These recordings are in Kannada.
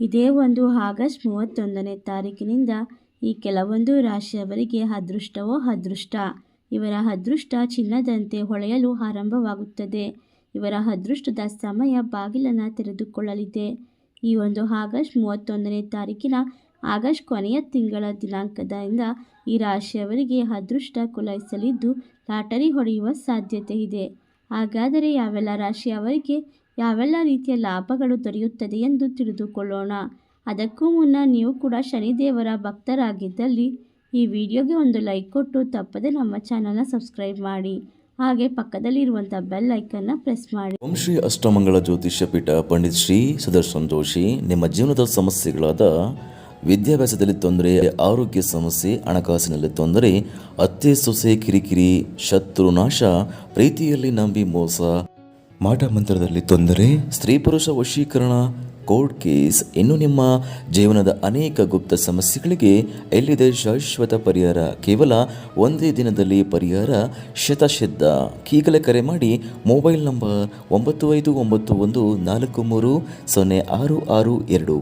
ಇದೇ ಒಂದು ಆಗಸ್ಟ್ ಮೂವತ್ತೊಂದನೇ ತಾರೀಕಿನಿಂದ ಈ ಕೆಲವೊಂದು ರಾಶಿಯವರಿಗೆ ಅದೃಷ್ಟವೋ ಅದೃಷ್ಟ. ಇವರ ಅದೃಷ್ಟ ಚಿನ್ನದಂತೆ ಹೊಳೆಯಲು ಆರಂಭವಾಗುತ್ತದೆ. ಇವರ ಅದೃಷ್ಟದ ಸಮಯ ಬಾಗಿಲನ್ನು ತೆರೆದುಕೊಳ್ಳಲಿದೆ. ಈ ಒಂದು ಆಗಸ್ಟ್ ಮೂವತ್ತೊಂದನೇ ತಾರೀಕಿನ ಆಗಸ್ಟ್ ಕೊನೆಯ ತಿಂಗಳ ದಿನಾಂಕದಿಂದ ಈ ರಾಶಿಯವರಿಗೆ ಅದೃಷ್ಟ ಕುಲಾಯಿಸಲಿದ್ದು ಲಾಟರಿ ಹೊಡೆಯುವ ಸಾಧ್ಯತೆ ಇದೆ. ಹಾಗಾದರೆ ಯಾವೆಲ್ಲ ರಾಶಿಯವರಿಗೆ ಯಾವೆಲ್ಲ ರೀತಿಯ ಲಾಭಗಳು ದೊರೆಯುತ್ತದೆ ಎಂದು ತಿಳಿದುಕೊಳ್ಳೋಣ. ಅದಕ್ಕೂ ಮುನ್ನ ನೀವು ಕೂಡ ಶನಿದೇವರ ಭಕ್ತರಾಗಿದ್ದಲ್ಲಿ ಈ ವಿಡಿಯೋಗೆ ಒಂದು ಲೈಕ್ ಕೊಟ್ಟು ತಪ್ಪದೆ ನಮ್ಮ ಚಾನಲ್ನ ಸಬ್ಸ್ಕ್ರೈಬ್ ಮಾಡಿ. ಹಾಗೆ ಪಕ್ಕದಲ್ಲಿರುವಂಥ ಬೆಲ್ ಐಕನ್ನ ಪ್ರೆಸ್ ಮಾಡಿ. ಓಂ ಶ್ರೀ ಅಷ್ಟಮಂಗಳ ಜ್ಯೋತಿಷ್ಯ ಪೀಠ ಪಂಡಿತ್ ಶ್ರೀ ಸುದರ್ಶನ್ ಜೋಶಿ ನಿಮ್ಮ ಜೀವನದ ಸಮಸ್ಯೆಗಳಾದ ವಿದ್ಯಾಭ್ಯಾಸದಲ್ಲಿ ತೊಂದರೆ, ಆರೋಗ್ಯ ಸಮಸ್ಯೆ, ಹಣಕಾಸಿನಲ್ಲಿ ತೊಂದರೆ, ಅತ್ತೆ ಸೊಸೆ ಕಿರಿಕಿರಿ, ಶತ್ರು ನಾಶ, ಪ್ರೀತಿಯಲ್ಲಿ ನಂಬಿ ಮೋಸ ಮಾಟ ಮಂತ್ರದಲ್ಲಿ ತೊಂದರೆ. ಸ್ತ್ರೀ ಪುರುಷ ವಶೀಕರಣ ಕೋರ್ಟ್ ಕೇಸ್ ಇನ್ನು ನಿಮ್ಮ ಜೀವನದ ಅನೇಕ ಗುಪ್ತ ಸಮಸ್ಯೆಗಳಿಗೆ ಎಲ್ಲಿದೆ ಶಾಶ್ವತ ಪರಿಹಾರ? ಕೇವಲ ಒಂದೇ ದಿನದಲ್ಲಿ ಪರಿಹಾರ? ಶತಶದ್ದ. ಈಗಲೇ ಕರೆ ಮಾಡಿ ಮೊಬೈಲ್ ನಂಬರ್ ಒಂಬತ್ತು ಐದು ಒಂಬತ್ತು ಒಂದು ನಾಲ್ಕು ಮೂರು ಸೊನ್ನೆ ಆರು ಆರು ಎರಡು.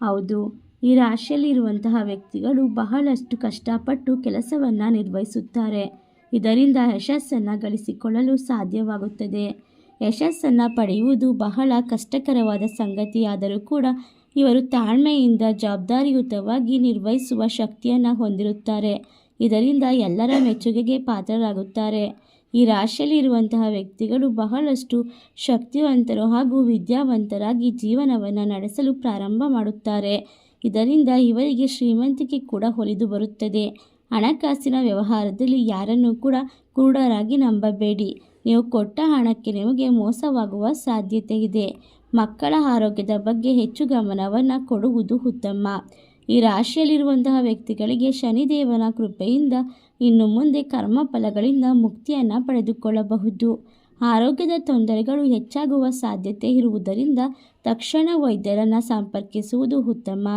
ಹೌದು. ಈ ರಾಶಿಯಲ್ಲಿರುವಂತಹ ವ್ಯಕ್ತಿಗಳು ಬಹಳಷ್ಟು ಕಷ್ಟಪಟ್ಟು ಕೆಲಸವನ್ನು ನಿರ್ವಹಿಸುತ್ತಾರೆ. ಇದರಿಂದ ಯಶಸ್ಸನ್ನು ಗಳಿಸಿಕೊಳ್ಳಲು ಸಾಧ್ಯವಾಗುತ್ತದೆ. ಯಶಸ್ಸನ್ನು ಪಡೆಯುವುದು ಬಹಳ ಕಷ್ಟಕರವಾದ ಸಂಗತಿಯಾದರೂ ಕೂಡ ಇವರು ತಾಳ್ಮೆಯಿಂದ ಜವಾಬ್ದಾರಿಯುತವಾಗಿ ನಿರ್ವಹಿಸುವ ಶಕ್ತಿಯನ್ನು ಹೊಂದಿರುತ್ತಾರೆ. ಇದರಿಂದ ಎಲ್ಲರ ಮೆಚ್ಚುಗೆಗೆ ಪಾತ್ರರಾಗುತ್ತಾರೆ. ಈ ರಾಶಿಯಲ್ಲಿರುವಂತಹ ವ್ಯಕ್ತಿಗಳು ಬಹಳಷ್ಟು ಶಕ್ತಿವಂತರು ಹಾಗೂ ವಿದ್ಯಾವಂತರಾಗಿ ಜೀವನವನ್ನು ನಡೆಸಲು ಪ್ರಾರಂಭ ಮಾಡುತ್ತಾರೆ. ಇದರಿಂದ ಇವರಿಗೆ ಶ್ರೀಮಂತಿಕೆ ಕೂಡ ಹೊಲಿದು ಬರುತ್ತದೆ. ಹಣಕಾಸಿನ ವ್ಯವಹಾರದಲ್ಲಿ ಯಾರನ್ನೂ ಕೂಡ ಕುರುಡರಾಗಿ ನಂಬಬೇಡಿ. ನೀವು ಕೊಟ್ಟ ಹಣಕ್ಕೆ ನಿಮಗೆ ಮೋಸವಾಗುವ ಸಾಧ್ಯತೆ ಇದೆ. ಮಕ್ಕಳ ಆರೋಗ್ಯದ ಬಗ್ಗೆ ಹೆಚ್ಚು ಗಮನವನ್ನು ಕೊಡುವುದು ಉತ್ತಮ. ಈ ರಾಶಿಯಲ್ಲಿರುವಂತಹ ವ್ಯಕ್ತಿಗಳಿಗೆ ಶನಿದೇವನ ಕೃಪೆಯಿಂದ ಇನ್ನು ಮುಂದೆ ಕರ್ಮಫಲಗಳಿಂದ ಮುಕ್ತಿಯನ್ನು ಪಡೆದುಕೊಳ್ಳಬಹುದು. ಆರೋಗ್ಯದ ತೊಂದರೆಗಳು ಹೆಚ್ಚಾಗುವ ಸಾಧ್ಯತೆ ಇರುವುದರಿಂದ ತಕ್ಷಣ ವೈದ್ಯರನ್ನು ಸಂಪರ್ಕಿಸುವುದು ಉತ್ತಮ.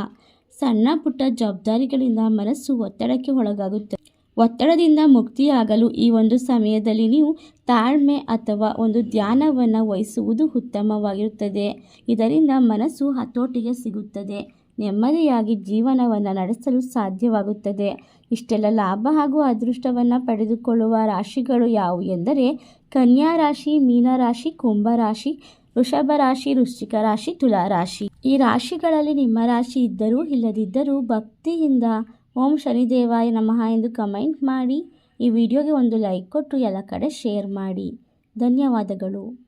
ಸಣ್ಣ ಪುಟ್ಟ ಜವಾಬ್ದಾರಿಗಳಿಂದ ಮನಸ್ಸು ಒತ್ತಡಕ್ಕೆ ಒಳಗಾಗುತ್ತದೆ ಒತ್ತಡದಿಂದ ಮುಕ್ತಿಯಾಗಲು ಈ ಒಂದು ಸಮಯದಲ್ಲಿ ನೀವು ತಾಳ್ಮೆ ಅಥವಾ ಒಂದು ಧ್ಯಾನವನ್ನು ವಹಿಸುವುದು ಉತ್ತಮವಾಗಿರುತ್ತದೆ. ಇದರಿಂದ ಮನಸ್ಸು ಹತೋಟಿಗೆ ಸಿಗುತ್ತದೆ. ನೆಮ್ಮದಿಯಾಗಿ ಜೀವನವನ್ನು ನಡೆಸಲು ಸಾಧ್ಯವಾಗುತ್ತದೆ. ಇಷ್ಟೆಲ್ಲ ಲಾಭ ಹಾಗೂ ಅದೃಷ್ಟವನ್ನು ಪಡೆದುಕೊಳ್ಳುವ ರಾಶಿಗಳು ಯಾವುವು ಎಂದರೆ ಕನ್ಯಾ ರಾಶಿ, ಮೀನರಾಶಿ, ಕುಂಭರಾಶಿ ವೃಷಭ ರಾಶಿ, ವೃಶ್ಚಿಕ ರಾಶಿ, ತುಲಾ ರಾಶಿ. ಈ ರಾಶಿಗಳಲ್ಲಿ ನಿಮ್ಮ ರಾಶಿ ಇದ್ದರೂ ಇಲ್ಲದಿದ್ದರೂ ಭಕ್ತಿಯಿಂದ ಓಂ ಶನಿದೇವಾಯ ನಮಃ ಎಂದು ಕಮೆಂಟ್ ಮಾಡಿ. ಈ ವಿಡಿಯೋಗೆ ಒಂದು ಲೈಕ್ ಕೊಟ್ಟು ಎಲ್ಲ ಕಡೆ ಶೇರ್ ಮಾಡಿ. ಧನ್ಯವಾದಗಳು.